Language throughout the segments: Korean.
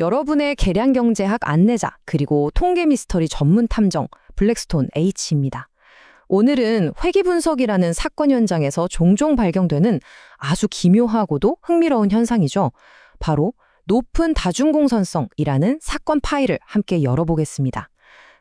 여러분의 계량경제학 안내자 그리고 통계 미스터리 전문 탐정 블랙스톤 H입니다. 오늘은 회기 분석이라는 사건 현장에서 종종 발견되는 아주 기묘하고도 흥미로운 현상이죠. 바로 높은 다중공선성이라는 사건 파일을 함께 열어보겠습니다.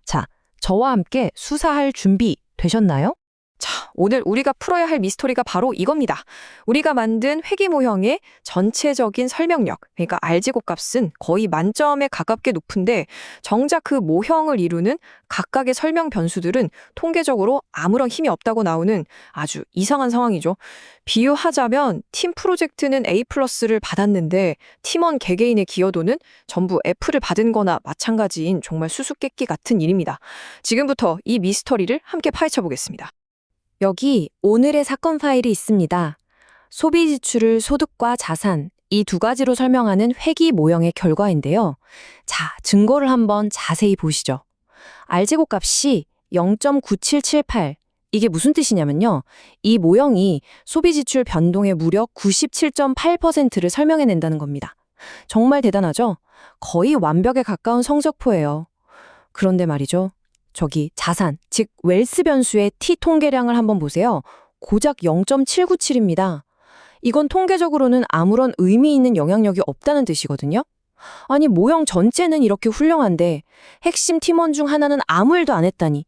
자, 저와 함께 수사할 준비 되셨나요? 자, 오늘 우리가 풀어야 할 미스터리가 바로 이겁니다. 우리가 만든 회기 모형의 전체적인 설명력, 그러니까 알제곱 값은 거의 만점에 가깝게 높은데 정작 그 모형을 이루는 각각의 설명 변수들은 통계적으로 아무런 힘이 없다고 나오는 아주 이상한 상황이죠. 비유하자면 팀 프로젝트는 A 플러스를 받았는데 팀원 개개인의 기여도는 전부 F를 받은 거나 마찬가지인 정말 수수께끼 같은 일입니다. 지금부터 이 미스터리를 함께 파헤쳐 보겠습니다. 여기 오늘의 사건 파일이 있습니다. 소비 지출을 소득과 자산, 이 두 가지로 설명하는 회기 모형의 결과인데요. 자, 증거를 한번 자세히 보시죠. 알제곱 값이 0.9778. 이게 무슨 뜻이냐면요. 이 모형이 소비 지출 변동의 무려 97.8%를 설명해낸다는 겁니다. 정말 대단하죠? 거의 완벽에 가까운 성적표예요. 그런데 말이죠. 저기 자산, 즉 웰스 변수의 t 통계량을 한번 보세요. 고작 0.797입니다. 이건 통계적으로는 아무런 의미 있는 영향력이 없다는 뜻이거든요. 아니 모형 전체는 이렇게 훌륭한데 핵심 팀원 중 하나는 아무 일도 안 했다니.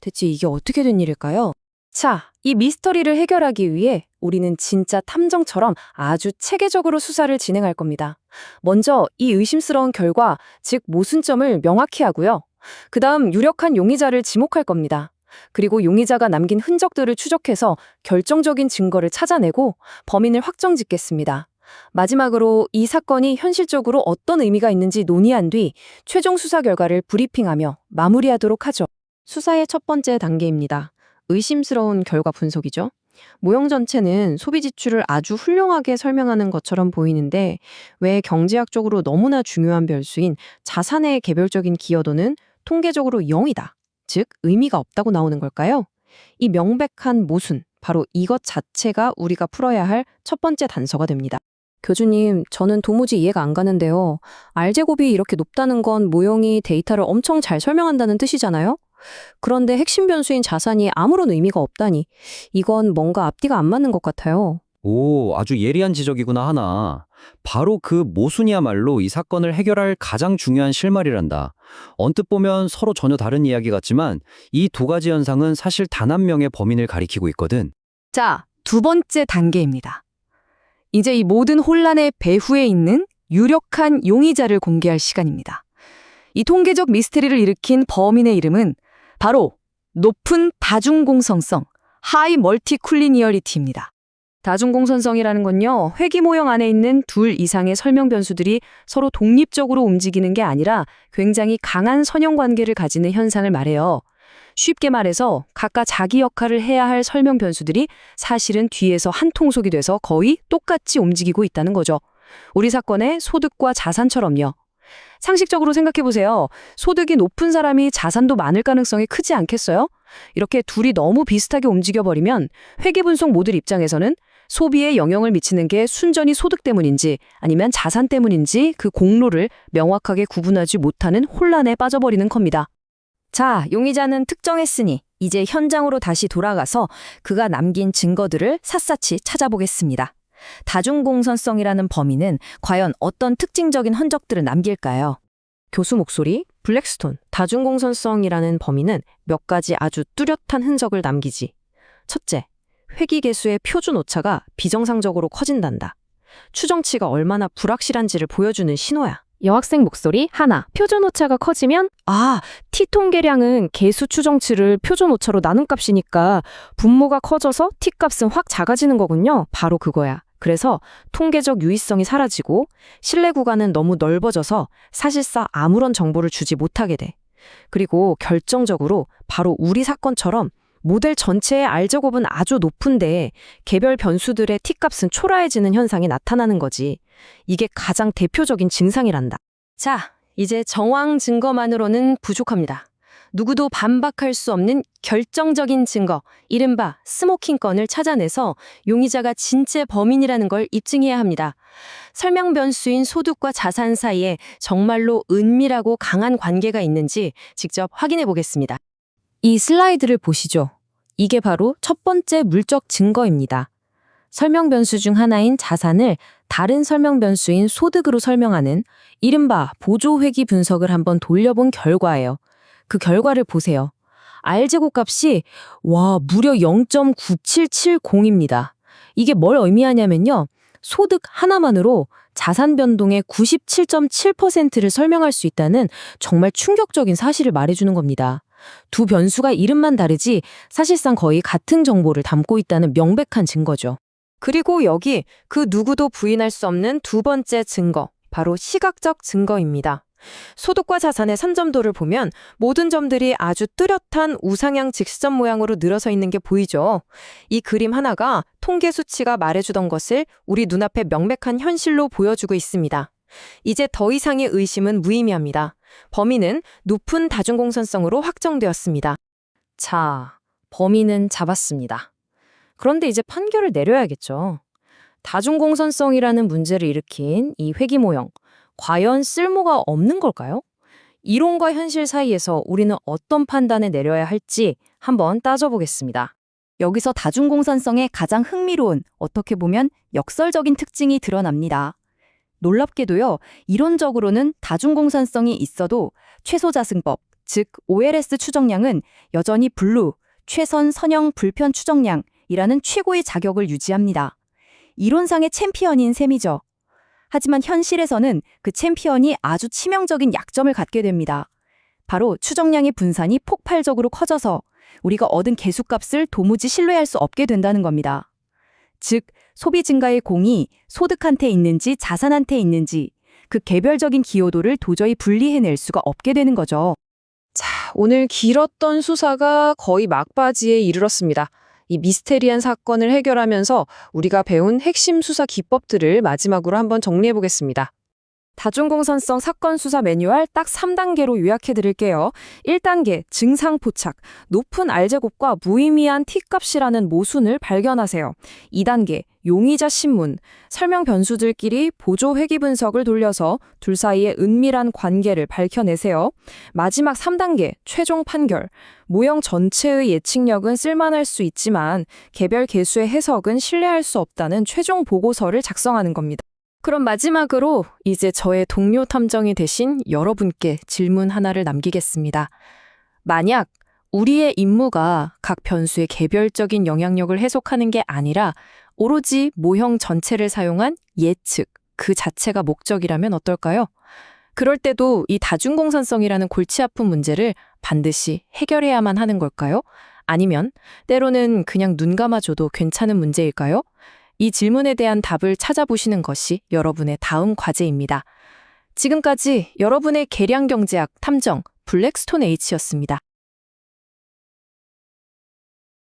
대체 이게 어떻게 된 일일까요? 자, 이 미스터리를 해결하기 위해 우리는 진짜 탐정처럼 아주 체계적으로 수사를 진행할 겁니다. 먼저 이 의심스러운 결과, 즉 모순점을 명확히 하고요. 그 다음 유력한 용의자를 지목할 겁니다. 그리고 용의자가 남긴 흔적들을 추적해서 결정적인 증거를 찾아내고 범인을 확정 짓겠습니다. 마지막으로 이 사건이 현실적으로 어떤 의미가 있는지 논의한 뒤 최종 수사 결과를 브리핑하며 마무리하도록 하죠. 수사의 첫 번째 단계입니다. 의심스러운 결과 분석이죠. 모형 전체는 소비 지출을 아주 훌륭하게 설명하는 것처럼 보이는데 왜 경제학적으로 너무나 중요한 별수인 자산의 개별적인 기여도는 통계적으로 0이다. 즉 의미가 없다고 나오는 걸까요? 이 명백한 모순, 바로 이것 자체가 우리가 풀어야 할 첫 번째 단서가 됩니다. 교주님, 저는 도무지 이해가 안 가는데요. 알제곱이 이렇게 높다는 건 모형이 데이터를 엄청 잘 설명한다는 뜻이잖아요? 그런데 핵심 변수인 자산이 아무런 의미가 없다니, 이건 뭔가 앞뒤가 안 맞는 것 같아요. 오, 아주 예리한 지적이구나 하나. 바로 그 모순이야말로 이 사건을 해결할 가장 중요한 실마리란다. 언뜻 보면 서로 전혀 다른 이야기 같지만 이 두 가지 현상은 사실 단 한 명의 범인을 가리키고 있거든. 자, 두 번째 단계입니다. 이제 이 모든 혼란의 배후에 있는 유력한 용의자를 공개할 시간입니다. 이 통계적 미스테리를 일으킨 범인의 이름은 바로 높은 다중공성성, 하이 멀티쿨리니어리티입니다. 다중공선성이라는 건요, 회기 모형 안에 있는 둘 이상의 설명 변수들이 서로 독립적으로 움직이는 게 아니라 굉장히 강한 선형 관계를 가지는 현상을 말해요. 쉽게 말해서 각각 자기 역할을 해야 할 설명 변수들이 사실은 뒤에서 한 통속이 돼서 거의 똑같이 움직이고 있다는 거죠. 우리 사건의 소득과 자산처럼요. 상식적으로 생각해 보세요. 소득이 높은 사람이 자산도 많을 가능성이 크지 않겠어요? 이렇게 둘이 너무 비슷하게 움직여버리면 회계분석 모델 입장에서는 소비에 영향을 미치는 게 순전히 소득 때문인지 아니면 자산 때문인지 그 공로를 명확하게 구분하지 못하는 혼란에 빠져버리는 겁니다. 자, 용의자는 특정했으니 이제 현장으로 다시 돌아가서 그가 남긴 증거들을 샅샅이 찾아보겠습니다. 다중공선성이라는 범위는 과연 어떤 특징적인 흔적들을 남길까요? 교수 목소리, 블랙스톤, 다중공선성이라는 범위는 몇 가지 아주 뚜렷한 흔적을 남기지. 첫째, 회기계수의 표준 오차가 비정상적으로 커진단다. 추정치가 얼마나 불확실한지를 보여주는 신호야. 여학생 목소리 하나. 표준 오차가 커지면 아, t 통계량은 개수 추정치를 표준 오차로 나눈 값이니까 분모가 커져서 t 값은 확 작아지는 거군요. 바로 그거야. 그래서 통계적 유의성이 사라지고 신뢰 구간은 너무 넓어져서 사실상 아무런 정보를 주지 못하게 돼. 그리고 결정적으로 바로 우리 사건처럼 모델 전체의 알제곱은 아주 높은데 개별 변수들의 t값은 초라해지는 현상이 나타나는 거지. 이게 가장 대표적인 증상이란다. 자, 이제 정황 증거만으로는 부족합니다. 누구도 반박할 수 없는 결정적인 증거, 이른바 스모킹 건을 찾아내서 용의자가 진짜 범인이라는 걸 입증해야 합니다. 설명 변수인 소득과 자산 사이에 정말로 은밀하고 강한 관계가 있는지 직접 확인해 보겠습니다. 이 슬라이드를 보시죠. 이게 바로 첫 번째 물적 증거입니다. 설명 변수 중 하나인 자산을 다른 설명 변수인 소득으로 설명하는 이른바 보조회귀 분석을 한번 돌려본 결과예요. 그 결과를 보세요. R제곱 값이 와 무려 0.9770입니다. 이게 뭘 의미하냐면요. 소득 하나만으로 자산 변동의 97.7%를 설명할 수 있다는 정말 충격적인 사실을 말해주는 겁니다. 두 변수가 이름만 다르지 사실상 거의 같은 정보를 담고 있다는 명백한 증거죠. 그리고 여기 그 누구도 부인할 수 없는 두 번째 증거, 바로 시각적 증거입니다. 소득과 자산의 산점도를 보면 모든 점들이 아주 뚜렷한 우상향 직선 모양으로 늘어서 있는 게 보이죠. 이 그림 하나가 통계 수치가 말해주던 것을 우리 눈앞에 명백한 현실로 보여주고 있습니다. 이제 더 이상의 의심은 무의미합니다. 범인은 높은 다중공선성으로 확정되었습니다. 자, 범인은 잡았습니다. 그런데 이제 판결을 내려야겠죠. 다중공선성이라는 문제를 일으킨 이 회귀 모형, 과연 쓸모가 없는 걸까요? 이론과 현실 사이에서 우리는 어떤 판단을 내려야 할지 한번 따져보겠습니다. 여기서 다중공선성의 가장 흥미로운, 어떻게 보면 역설적인 특징이 드러납니다. 놀랍게도요, 이론적으로는 다중공선성이 있어도 최소자승법, 즉 OLS 추정량은 여전히 블루, 최선 선형 불편 추정량이라는 최고의 자격을 유지합니다. 이론상의 챔피언인 셈이죠. 하지만 현실에서는 그 챔피언이 아주 치명적인 약점을 갖게 됩니다. 바로 추정량의 분산이 폭발적으로 커져서 우리가 얻은 개수값을 도무지 신뢰할 수 없게 된다는 겁니다. 즉, 소비 증가의 공이 소득한테 있는지 자산한테 있는지 그 개별적인 기여도를 도저히 분리해낼 수가 없게 되는 거죠. 자, 오늘 길었던 수사가 거의 막바지에 이르렀습니다. 이 미스테리한 사건을 해결하면서 우리가 배운 핵심 수사 기법들을 마지막으로 한번 정리해 보겠습니다. 다중공선성 사건 수사 매뉴얼 딱 3단계로 요약해 드릴게요. 1단계 증상 포착. 높은 R제곱과 무의미한 T값이라는 모순을 발견하세요. 2단계 용의자 신문. 설명 변수들끼리 보조 회귀 분석을 돌려서 둘 사이의 은밀한 관계를 밝혀내세요. 마지막 3단계 최종 판결. 모형 전체의 예측력은 쓸만할 수 있지만 개별 개수의 해석은 신뢰할 수 없다는 최종 보고서를 작성하는 겁니다. 그럼 마지막으로 이제 저의 동료 탐정이 되신 여러분께 질문 하나를 남기겠습니다. 만약 우리의 임무가 각 변수의 개별적인 영향력을 해석하는 게 아니라 오로지 모형 전체를 사용한 예측, 그 자체가 목적이라면 어떨까요? 그럴 때도 이 다중공선성이라는 골치 아픈 문제를 반드시 해결해야만 하는 걸까요? 아니면 때로는 그냥 눈 감아줘도 괜찮은 문제일까요? 이 질문에 대한 답을 찾아보시는 것이 여러분의 다음 과제입니다. 지금까지 여러분의 계량 경제학 탐정 블랙스톤 H였습니다.